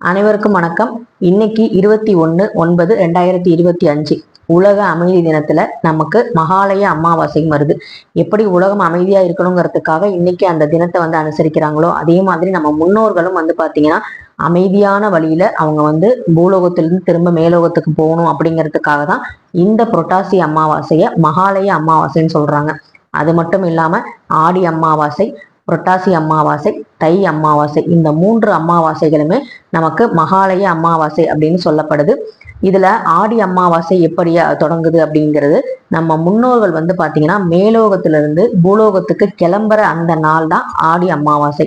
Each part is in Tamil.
அனைவருக்கும் வணக்கம். இன்னைக்கு இருபத்தி ஒன்று ஒன்பது ரெண்டாயிரத்தி இருபத்தி அஞ்சு. உலக அமைதி தினத்துல நமக்கு மகாலய அமாவாசையும் வருது. எப்படி உலகம் அமைதியா இருக்கணுங்கிறதுக்காக இன்னைக்கு அந்த தினத்தை வந்து அனுசரிக்கிறாங்களோ அதே மாதிரி நம்ம முன்னோர்களும் வந்து பாத்தீங்கன்னா அமைதியான வழியில அவங்க வந்து பூலோகத்திலிருந்து திரும்ப மேலோகத்துக்கு போகணும் அப்படிங்கிறதுக்காக தான் இந்த புரட்டாசி அமாவாசைய மகாலய அமாவாசைன்னு சொல்றாங்க. அது மட்டும் இல்லாம ஆடி அமாவாசை புரட்டாசி அமாவாசை தை அமாவாசை இந்த மூன்று அமாவாசைகளுமே நமக்கு மகாலய அமாவாசை அப்படின்னு சொல்லப்படுது. இதுல ஆடி அமாவாசை எப்படி தொடங்குது அப்படிங்கிறது நம்ம முன்னோர்கள் வந்து பாத்தீங்கன்னா மேலோகத்திலிருந்து பூலோகத்துக்கு கிளம்புற அந்த நாள் தான் ஆடி அமாவாசை.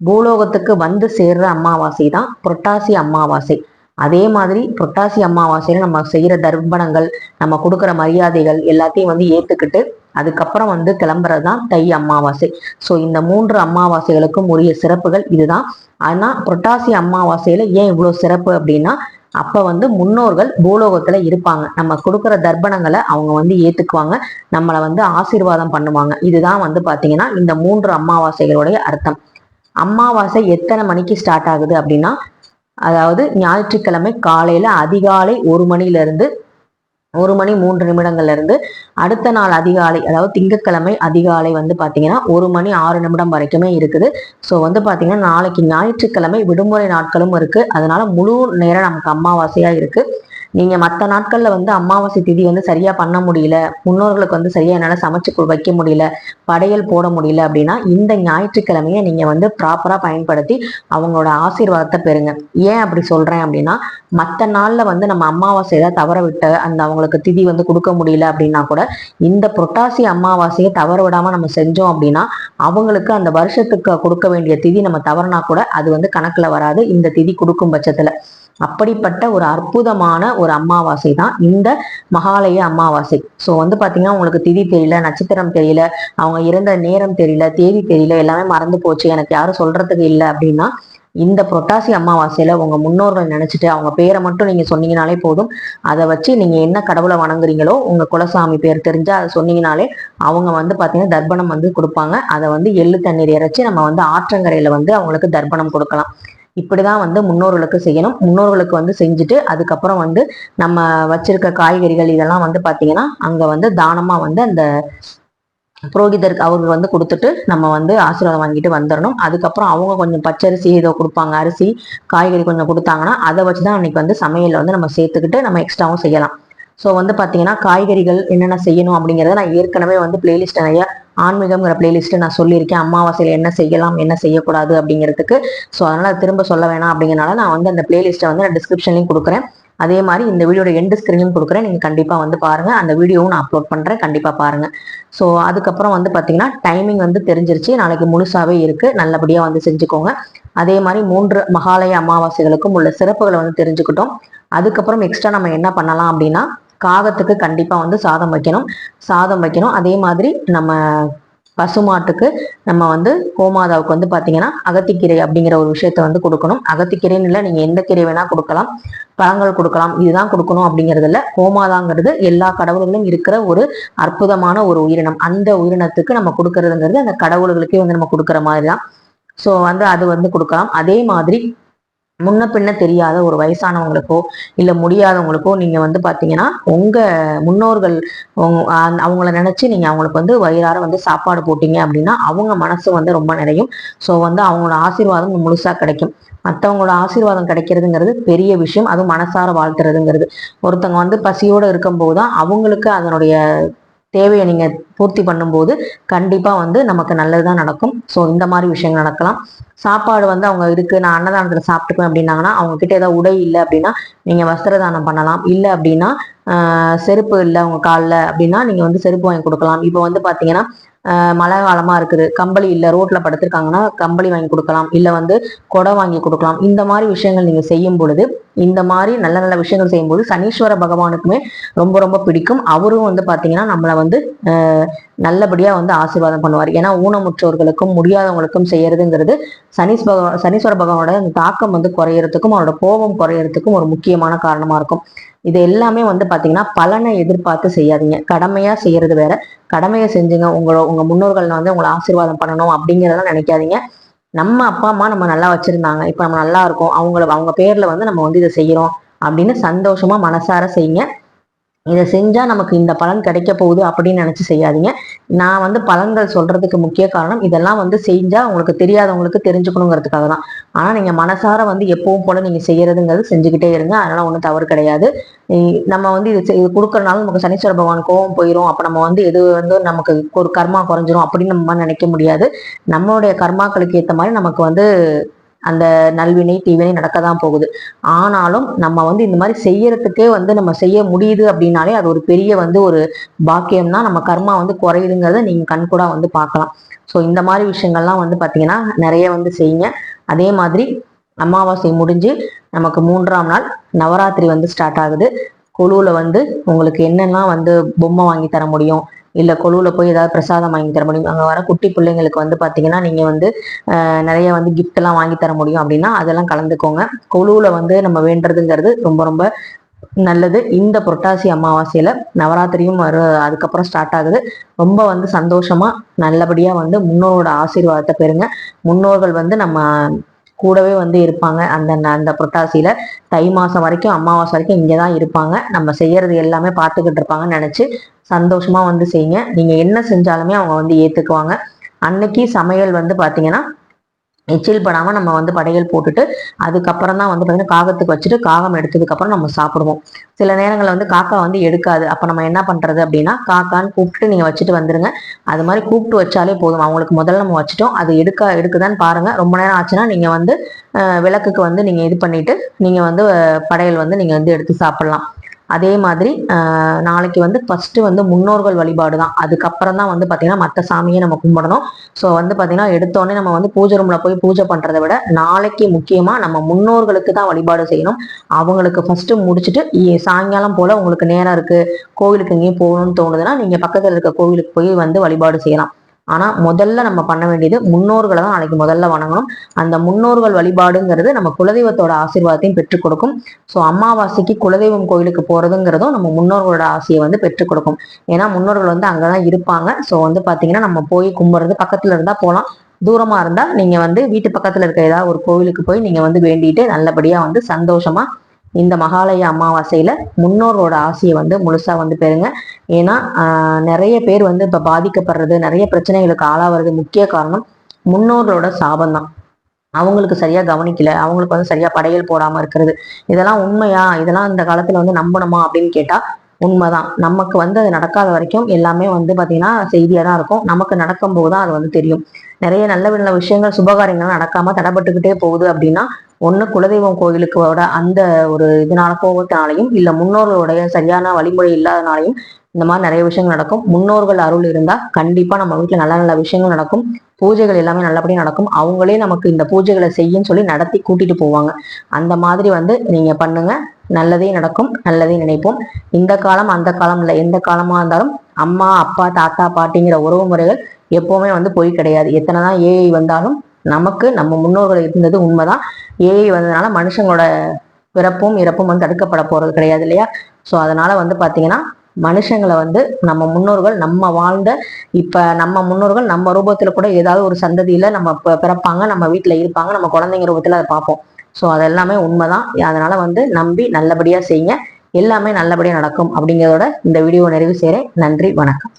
பூலோகத்துக்கு வந்து சேர்ற அமாவாசை தான் புரட்டாசி அமாவாசை. அதே மாதிரி புரட்டாசி அமாவாசையில் நம்ம செய்யற தர்ப்பணங்கள் நம்ம கொடுக்குற மரியாதைகள் எல்லாத்தையும் வந்து ஏத்துக்கிட்டு அதுக்கப்புறம் வந்து கிளம்புறது தான் தை அமாவாசை. ஸோ இந்த மூன்று அமாவாசைகளுக்கும் உரிய சிறப்புகள் இதுதான். ஆனா புரட்டாசி அமாவாசையில் ஏன் இவ்வளவு சிறப்பு அப்படின்னா அப்ப வந்து முன்னோர்கள் பூலோகத்துல இருப்பாங்க. நம்ம கொடுக்குற தர்ப்பணங்களை அவங்க வந்து ஏத்துக்குவாங்க. நம்மளை வந்து ஆசீர்வாதம் பண்ணுவாங்க. இதுதான் வந்து பாத்தீங்கன்னா இந்த மூன்று அமாவாசைகளுடைய அர்த்தம். அமாவாசை எத்தனை மணிக்கு ஸ்டார்ட் ஆகுது அப்படின்னா அதாவது ஞாயிற்றுக்கிழமை காலையில் அதிகாலை ஒரு மணியிலிருந்து ஒரு மணி மூன்று நிமிடங்கள்ல இருந்து அடுத்த நாள் அதிகாலை அதாவது திங்கட்கிழமை அதிகாலை வந்து பாத்தீங்கன்னா ஒரு மணி ஆறு நிமிடம் வரைக்குமே இருக்குது. ஸோ வந்து பாத்தீங்கன்னா நாளைக்கு ஞாயிற்றுக்கிழமை விடுமுறை நாட்களும் இருக்கு. அதனால முழு நேரம் நமக்கு அமாவாசையா இருக்கு. நீங்க மற்ற நாட்கள்ல வந்து அமாவாசை திதி வந்து சரியா பண்ண முடியல முன்னோர்களுக்கு வந்து சரியா என்னால சமைச்சு வைக்க முடியல படையல் போட முடியல அப்படின்னா இந்த ஞாயிற்றுக்கிழமையை நீங்க வந்து ப்ராப்பரா பயன்படுத்தி அவங்களோட ஆசீர்வாதத்தை பெறுங்க. ஏன் அப்படி சொல்றேன் அப்படின்னா மற்ற நாள்ல வந்து நம்ம அமாவாசை ஏதாவது தவற விட்ட அந்த அவங்களுக்கு திதி வந்து கொடுக்க முடியல அப்படின்னா கூட இந்த புரட்டாசி அமாவாசையை தவற விடாம நம்ம செஞ்சோம் அப்படின்னா அவங்களுக்கு அந்த வருஷத்துக்கு கொடுக்க வேண்டிய திதி நம்ம தவறுனா கூட அது வந்து கணக்குல வராது. இந்த திதி கொடுக்கும் பட்சத்துல. அப்படிப்பட்ட ஒரு அற்புதமான ஒரு அமாவாசை தான் இந்த மகாலய அமாவாசை. ஸோ வந்து பார்த்தீங்கன்னா உங்களுக்கு திதி தெரியல நட்சத்திரம் தெரியல அவங்க இறந்த நேரம் தெரியல தேதி தெரியல எல்லாமே மறந்து போச்சு. எனக்கு யாரும் சொல்றதுக்கு இல்லை அப்படின்னா இந்த புரட்டாசி அமாவாசையில உங்க முன்னோர்கள் நினைச்சிட்டு அவங்க பேரை மட்டும் நீங்க சொன்னீங்கனாலே போதும். அதை வச்சு நீங்க என்ன கடவுளை வணங்குறீங்களோ உங்க குலசாமி பேர் தெரிஞ்சு அதை சொன்னீங்கனாலே அவங்க வந்து பாத்தீங்கன்னா தர்ப்பணம் வந்து கொடுப்பாங்க. அதை வந்து எள்ளு தண்ணீர் இறைச்சி நம்ம வந்து ஆற்றங்கரையில வந்து அவங்களுக்கு தர்ப்பணம் கொடுக்கலாம். இப்படிதான் வந்து முன்னோர்களுக்கு செய்யணும். முன்னோர்களுக்கு வந்து செஞ்சுட்டு அதுக்கப்புறம் வந்து நம்ம வச்சிருக்க காய்கறிகள் இதெல்லாம் வந்து பாத்தீங்கன்னா அங்க வந்து தானமா வந்து அந்த புரோகிதருக்கு அவங்க வந்து கொடுத்துட்டு நம்ம வந்து ஆசீர்வாதம் வாங்கிட்டு வந்துடணும் அதுக்கப்புறம் அவங்க கொஞ்சம் பச்சரிசி ஏதோ கொடுப்பாங்க அரிசி காய்கறி கொஞ்சம் கொடுத்தாங்கன்னா அதை வச்சுதான் அன்னைக்கு வந்து சமையல்ல வந்து நம்ம சேர்த்துக்கிட்டு நம்ம எக்ஸ்ட்ராவும் செய்யலாம். ஸோ வந்து பார்த்தீங்கன்னா காய்கறிகள் என்னென்ன செய்யணும் அப்படிங்கிறத நான் ஏற்கனவே வந்து பிளேலிஸ்ட் நிறைய ஆன்மீகம்ங்கிற பிளேலிஸ்ட்டு நான் சொல்லியிருக்கேன். அமாவாசையில் என்ன செய்யலாம் என்ன செய்யக்கூடாது அப்படிங்கிறதுக்கு. ஸோ அதனால் திரும்ப சொல்ல வேணாம் அப்படிங்கிறனால நான் வந்து அந்த பிளேலிஸ்ட்டை வந்து நான் டிஸ்கிரிப்ஷன்லையும் கொடுக்குறேன். அதே மாதிரி இந்த வீடியோட எண்டு ஸ்க்ரீனும் கொடுக்குறேன். நீங்கள் கண்டிப்பாக வந்து பாருங்கள் அந்த வீடியோவும் நான் அப்லோட் பண்ணுறேன் கண்டிப்பாக பாருங்கள் ஸோ அதுக்கப்புறம் வந்து பார்த்தீங்கன்னா டைமிங் வந்து தெரிஞ்சிருச்சு. நாளைக்கு முழுசாகவே இருக்குது நல்லபடியாக வந்து செஞ்சுக்கோங்க. அதே மாதிரி மூன்று மகாலய அமாவாசைகளுக்கும் உள்ள சிறப்புகளை வந்து தெரிஞ்சுக்கிட்டோம். அதுக்கப்புறம் எக்ஸ்ட்ரா நம்ம என்ன பண்ணலாம் அப்படின்னா காகத்துக்கு கண்டிப்பாக வந்து சாதம் வைக்கணும். சாதம் வைக்கணும். அதே மாதிரி நம்ம பசுமாட்டுக்கு நம்ம வந்து கோமாதாவுக்கு வந்து பார்த்தீங்கன்னா அகத்திக்கீரை அப்படிங்கிற ஒரு விஷயத்த வந்து கொடுக்கணும். அகத்திக்கீரைன்னு இல்லை நீங்கள் எந்த கீரை வேணால் கொடுக்கலாம். பழங்கள் கொடுக்கலாம். இதுதான் கொடுக்கணும் அப்படிங்கிறது இல்லை. கோமாதாங்கிறது எல்லா கடவுள்களும் இருக்கிற ஒரு அற்புதமான ஒரு உயிரினம். அந்த உயிரினத்துக்கு நம்ம கொடுக்கறதுங்கிறது அந்த கடவுள்களுக்கே வந்து நம்ம கொடுக்குற மாதிரி தான் ஸோ வந்து அது வந்து கொடுக்கலாம். அதே மாதிரி முன்ன பின்ன தெரியாத ஒரு வயசானவங்களுக்கோ இல்லை முடியாதவங்களுக்கோ நீங்கள் வந்து பார்த்தீங்கன்னா உங்கள் முன்னோர்கள் அவங்கள நினச்சி நீங்கள் அவங்களுக்கு வந்து வயிறார வந்து சாப்பாடு போட்டீங்க அப்படின்னா அவங்க மனசு வந்து ரொம்ப நிறையும். ஸோ வந்து அவங்களோட ஆசீர்வாதம் முழுசாக கிடைக்கும். மற்றவங்களோட ஆசீர்வாதம் கிடைக்கிறதுங்கிறது பெரிய விஷயம். அதுவும் மனசார வாழ்த்துறதுங்கிறது. ஒருத்தவங்க வந்து பசியோடு இருக்கும்போது தான் அவங்களுக்கு அதனுடைய தேவையை நீங்கள் பூர்த்தி பண்ணும்போது கண்டிப்பாக வந்து நமக்கு நல்லதுதான் நடக்கும். ஸோ இந்த மாதிரி விஷயங்கள் நடக்கலாம். சாப்பாடு வந்து அவங்க இருக்குது நான் அன்னதானத்தில் சாப்பிட்டுக்குவேன் அப்படின்னாங்கன்னா அவங்ககிட்ட ஏதாவது உடை இல்லை அப்படின்னா நீங்கள் வஸ்திர தானம் பண்ணலாம். இல்லை அப்படின்னா செருப்பு இல்லை அவங்க காலில் அப்படின்னா நீங்கள் வந்து செருப்பு வாங்கி கொடுக்கலாம். இப்போ வந்து பார்த்தீங்கன்னா மழை காலமா இருக்குது. கம்பளி இல்லை ரோட்ல படுத்திருக்காங்கன்னா கம்பளி வாங்கி கொடுக்கலாம். இல்லை வந்து கொடை வாங்கி கொடுக்கலாம். இந்த மாதிரி விஷயங்கள் நீங்க செய்யும் பொழுது இந்த மாதிரி நல்ல நல்ல விஷயங்கள் செய்யும்போது சனீஸ்வர பகவானுக்குமே ரொம்ப ரொம்ப பிடிக்கும். அவரும் வந்து பாத்தீங்கன்னா நம்மளை வந்து நல்லபடியாக வந்து ஆசீர்வாதம் பண்ணுவார். ஏன்னா ஊனமுற்றோர்களுக்கும் முடியாதவங்களுக்கும் செய்யறதுங்கிறது சனீஸ் பகவான் சனீஸ்வர பகவானோட அந்த தாக்கம் வந்து குறையறதுக்கும் அவரோட கோபம் குறையறதுக்கும் ஒரு முக்கியமான காரணமாக இருக்கும். இது எல்லாமே வந்து பார்த்தீங்கன்னா பலனை எதிர்பார்த்து செய்யாதீங்க. கடமையாக செய்யறது வேற. கடமையை செஞ்சுங்க. உங்களோட உங்கள் முன்னோர்கள் வந்து உங்களை ஆசீர்வாதம் பண்ணணும் அப்படிங்கிறதெல்லாம் நினைக்காதீங்க. நம்ம அப்பா அம்மா நம்ம நல்லா வச்சிருந்தாங்க. இப்போ நம்ம நல்லா இருக்கோம். அவங்கள அவங்க பேரில் வந்து நம்ம வந்து இதை செய்கிறோம் அப்படின்னு சந்தோஷமா மனசார செய்யுங்க. இதை செஞ்சால் நமக்கு இந்த பலன் கிடைக்க போகுது அப்படின்னு நினச்சி செய்யாதீங்க. நான் வந்து பலன்கள் சொல்கிறதுக்கு முக்கிய காரணம் இதெல்லாம் வந்து செஞ்சால் உங்களுக்கு தெரியாதவங்களுக்கு தெரிஞ்சுக்கணுங்கிறதுக்காக தான். ஆனால் நீங்கள் மனசார வந்து எப்பவும் போல் நீங்கள் செய்கிறதுங்கிறது செஞ்சுக்கிட்டே இருங்க. அதனால் ஒன்றும் தவறு கிடையாது. நம்ம வந்து இது இது கொடுக்குறனால நமக்கு சனீஸ்வர பகவான் கோவம் போயிடும் அப்போ நம்ம வந்து எது வந்து நமக்கு ஒரு கர்மா குறைஞ்சிரும் அப்படின்னு நம்ம நினைக்க முடியாது. நம்மளுடைய கர்மாக்களுக்கு ஏற்ற மாதிரி நமக்கு வந்து அந்த நல்வினை தீவினை நடக்க தான் போகுது. ஆனாலும் நம்ம வந்து இந்த மாதிரி செய்யறதுக்கே வந்து நம்ம செய்ய முடியுது அப்படின்னாலே அது ஒரு பெரிய வந்து ஒரு பாக்கியம் தான் நம்ம கர்மா வந்து குறையுதுங்கிறத நீங்க கண்கூடா வந்து பார்க்கலாம். ஸோ இந்த மாதிரி விஷயங்கள்லாம் வந்து பார்த்தீங்கன்னா நிறைய வந்து செய்யுங்க. அதே மாதிரி அமாவாசை முடிஞ்சு நமக்கு மூன்றாம் நாள் நவராத்திரி வந்து ஸ்டார்ட் ஆகுது. குழுவில் வந்து உங்களுக்கு என்னெல்லாம் வந்து பொம்மை வாங்கி தர முடியும்? இல்லை கொழுவில் போய் ஏதாவது பிரசாதம் வாங்கி தர முடியும். அங்கே வர குட்டி பிள்ளைங்களுக்கு வந்து பார்த்தீங்கன்னா நீங்கள் வந்து நிறைய வந்து கிஃப்ட்லாம் வாங்கி தர முடியும் அப்படின்னா அதெல்லாம் கலந்துக்கோங்க. கொழுவில் வந்து நம்ம வேண்டுறதுங்கிறது ரொம்ப ரொம்ப நல்லது. இந்த புரட்டாசி அமாவாசையில் நவராத்திரியும் வர அதுக்கப்புறம் ஸ்டார்ட் ஆகுது. ரொம்ப வந்து சந்தோஷமாக நல்லபடியாக வந்து முன்னோரோட ஆசீர்வாதத்தை பெறுங்க. முன்னோர்கள் வந்து நம்ம கூடவே வந்து இருப்பாங்க. அந்த அந்த புரட்டாசியில தை மாசம் வரைக்கும் அமாவாசை வரைக்கும் இங்கதான் இருப்பாங்க. நம்ம செய்யறது எல்லாமே பார்த்துக்கிட்டு இருப்பாங்கன்னு நினைச்சு சந்தோஷமா வந்து செய்யுங்க. நீங்க என்ன செஞ்சாலுமே அவங்க வந்து ஏத்துக்குவாங்க. அன்னைக்கு சமையல் வந்து பார்த்தீங்கன்னா எச்சில் படாமல் நம்ம வந்து படையல் போட்டுட்டு அதுக்கப்புறம் தான் வந்து பார்த்தீங்கன்னா காகத்துக்கு வச்சுட்டு காகம் எடுத்ததுக்கப்புறம் நம்ம சாப்பிடுவோம். சில நேரங்களில் வந்து காக்கா வந்து எடுக்காது. அப்போ நம்ம என்ன பண்ணுறது அப்படின்னா காக்கான்னு கூப்பிட்டு நீங்கள் வச்சுட்டு வந்துருங்க. அது மாதிரி கூப்பிட்டு வச்சாலே போதும். அவங்களுக்கு முதல்ல நம்ம வச்சுட்டோம். அது எடுக்க எடுக்குதான்னு பாருங்கள் ரொம்ப நேரம் ஆச்சுன்னா நீங்கள் வந்து விளக்குக்கு வந்து நீங்கள் இது பண்ணிவிட்டு நீங்கள் வந்து படையல் வந்து நீங்கள் வந்து எடுத்து சாப்பிட்லாம். அதே மாதிரி நாளைக்கு வந்து ஃபஸ்ட்டு வந்து முன்னோர்கள் வழிபாடு தான் அதுக்கப்புறம் தான் வந்து பார்த்திங்கன்னா மற்ற சாமியை நம்ம கும்பிடணும். ஸோ வந்து பார்த்தீங்கன்னா எடுத்தோடனே நம்ம வந்து பூஜை ரூமில் போய் பூஜை பண்ணுறதை விட நாளைக்கு முக்கியமாக நம்ம முன்னோர்களுக்கு தான் வழிபாடு செய்யணும். அவங்களுக்கு ஃபஸ்ட்டு முடிச்சுட்டு சாயங்காலம் போல் உங்களுக்கு நேரம் இருக்குது கோவிலுக்கு எங்கேயும் போகணும்னு தோணுதுன்னா நீங்கள் பக்கத்தில் இருக்க கோவிலுக்கு போய் வந்து வழிபாடு செய்யலாம். ஆனா முதல்ல நம்ம பண்ண வேண்டியது முன்னோர்களை தான் நாளைக்கு முதல்ல வணங்கணும். அந்த முன்னோர்கள் வழிபாடுங்கிறது நம்ம குலதெய்வத்தோட ஆசீர்வாதத்தையும் பெற்றுக் கொடுக்கும். ஸோ அமாவாசைக்கு குலதெய்வம் கோயிலுக்கு போறதுங்கிறதும் நம்ம முன்னோர்களோட ஆசையை வந்து பெற்றுக் கொடுக்கும். ஏன்னா முன்னோர்கள் வந்து அங்கதான் இருப்பாங்க. ஸோ வந்து பாத்தீங்கன்னா நம்ம போய் கும்பிடுறது பக்கத்துல இருந்தா போகலாம் தூரமா இருந்தா நீங்க வந்து வீட்டு பக்கத்துல இருக்க ஏதாவது ஒரு கோவிலுக்கு போய் நீங்க வந்து வேண்டிட்டு நல்லபடியா வந்து சந்தோஷமா இந்த மகாலய அமாவாசையில முன்னோரோட ஆசையை வந்து முழுசா வந்து பெறுங்க. ஏன்னா நிறைய பேர் வந்து இப்ப பாதிக்கப்படுறது நிறைய பிரச்சனைகளுக்கு ஆளாவது முக்கிய காரணம் முன்னோர்களோட சாபம் தான். அவங்களுக்கு சரியா கவனிக்கல அவங்களுக்கு வந்து சரியா படையல் போடாம இருக்கிறது. இதெல்லாம் உண்மையா? இதெல்லாம் இந்த காலத்துல வந்து நம்பணுமா அப்படின்னு கேட்டா உண்மைதான். நமக்கு வந்து அது நடக்காத வரைக்கும் எல்லாமே வந்து பார்த்தீங்கன்னா செய்தியாக தான் இருக்கும். நமக்கு நடக்கும் போதுதான் அது வந்து தெரியும். நிறைய நல்ல நல்ல விஷயங்கள் சுபகாரியங்கள் நடக்காம தடைப்பட்டுக்கிட்டே போகுது அப்படின்னா ஒன்று குலதெய்வம் கோயிலுக்கு அந்த ஒரு இதனால கோபத்தினாலையும் இல்லை முன்னோர்களுடைய சரியான வழிமுறை இல்லாதனாலையும் இந்த மாதிரி நிறைய விஷயங்கள் நடக்கும். முன்னோர்கள் அருள் இருந்தால் கண்டிப்பாக நம்ம வீட்டில் நல்ல நல்ல விஷயங்கள் நடக்கும். பூஜைகள் எல்லாமே நல்லபடியாக நடக்கும். அவங்களே நமக்கு இந்த பூஜைகளை செய்யும் சொல்லி நடத்தி கூட்டிட்டு போவாங்க. அந்த மாதிரி வந்து நீங்கள் பண்ணுங்கள் நல்லதே நடக்கும் நல்லதே நினைப்போம். இந்த காலம் அந்த காலம் இல்லை எந்த காலமா இருந்தாலும் அம்மா அப்பா தாத்தா பாட்டிங்கிற உறவு முறைகள் எப்போவுமே வந்து போய் கிடையாது. எத்தனை தான் ஏஐ வந்தாலும் நமக்கு நம்ம முன்னோர்கள் இருந்தது உண்மைதான். ஏஐ வந்ததுனால மனுஷங்களோட பிறப்பும் இறப்பும் வந்து தடுக்கப்பட போறது கிடையாது இல்லையா? ஸோ அதனால வந்து பார்த்தீங்கன்னா மனுஷங்களை வந்து நம்ம முன்னோர்கள் நம்ம வாழ்ந்த இப்போ நம்ம முன்னோர்கள் நம்ம ரூபத்தில் கூட ஏதாவது ஒரு சந்ததியில நம்ம பிறப்பாங்க நம்ம வீட்டில் இருப்பாங்க நம்ம குழந்தைங்க ரூபத்தில் அதை பார்ப்போம். ஸோ அதெல்லாமே உண்மைதான். அதனால வந்து நம்பி நல்லபடியா செய்யுங்க. எல்லாமே நல்லபடியா நடக்கும் அப்படிங்கிறதோட இந்த வீடியோ நிறைவு செய்கிறேன் நன்றி வணக்கம்.